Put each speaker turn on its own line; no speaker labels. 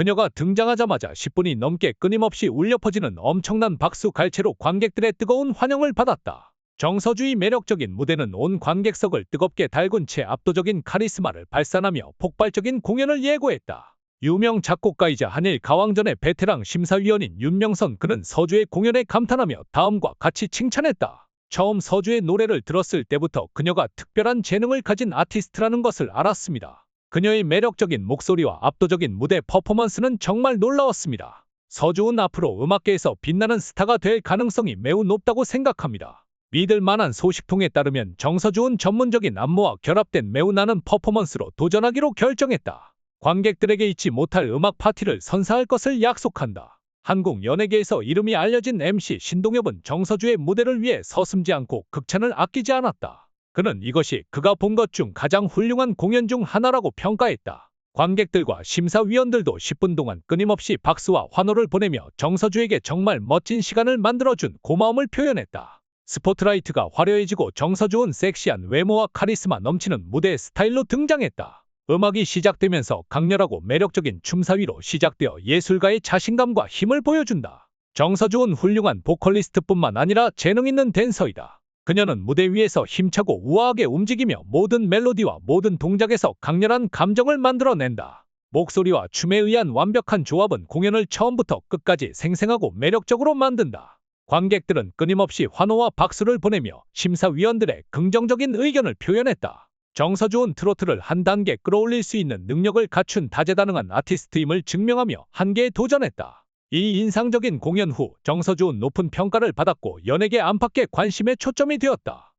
그녀가 등장하자마자 10분이 넘게 끊임없이 울려 퍼지는 엄청난 박수 갈채로 관객들의 뜨거운 환영을 받았다. 정서주의 매력적인 무대는 온 관객석을 뜨겁게 달군 채 압도적인 카리스마를 발산하며 폭발적인 공연을 예고했다. 유명 작곡가이자 한일 가왕전의 베테랑 심사위원인 윤명선 그는 서주의 공연에 감탄하며 다음과 같이 칭찬했다. 처음 서주의 노래를 들었을 때부터 그녀가 특별한 재능을 가진 아티스트라는 것을 알았습니다. 그녀의 매력적인 목소리와 압도적인 무대 퍼포먼스는 정말 놀라웠습니다. 서주은 앞으로 음악계에서 빛나는 스타가 될 가능성이 매우 높다고 생각합니다. 믿을 만한 소식통에 따르면 정서주은 전문적인 안무와 결합된 매우 나는 퍼포먼스로 도전하기로 결정했다. 관객들에게 잊지 못할 음악 파티를 선사할 것을 약속한다. 한국 연예계에서 이름이 알려진 MC 신동엽은 정서주의 무대를 위해 서슴지 않고 극찬을 아끼지 않았다. 그는 이것이 그가 본 것 중 가장 훌륭한 공연 중 하나라고 평가했다. 관객들과 심사위원들도 10분 동안 끊임없이 박수와 환호를 보내며 정서주에게 정말 멋진 시간을 만들어준 고마움을 표현했다. 스포트라이트가 화려해지고 정서주은 섹시한 외모와 카리스마 넘치는 무대 스타일로 등장했다. 음악이 시작되면서 강렬하고 매력적인 춤사위로 시작되어 예술가의 자신감과 힘을 보여준다. 정서주은 훌륭한 보컬리스트뿐만 아니라 재능 있는 댄서이다. 그녀는 무대 위에서 힘차고 우아하게 움직이며 모든 멜로디와 모든 동작에서 강렬한 감정을 만들어낸다. 목소리와 춤에 의한 완벽한 조합은 공연을 처음부터 끝까지 생생하고 매력적으로 만든다. 관객들은 끊임없이 환호와 박수를 보내며 심사위원들의 긍정적인 의견을 표현했다. 정서주은 트로트를 한 단계 끌어올릴 수 있는 능력을 갖춘 다재다능한 아티스트임을 증명하며 한계에 도전했다. 이 인상적인 공연 후 정서주은 높은 평가를 받았고 연예계 안팎의 관심의 초점이 되었다.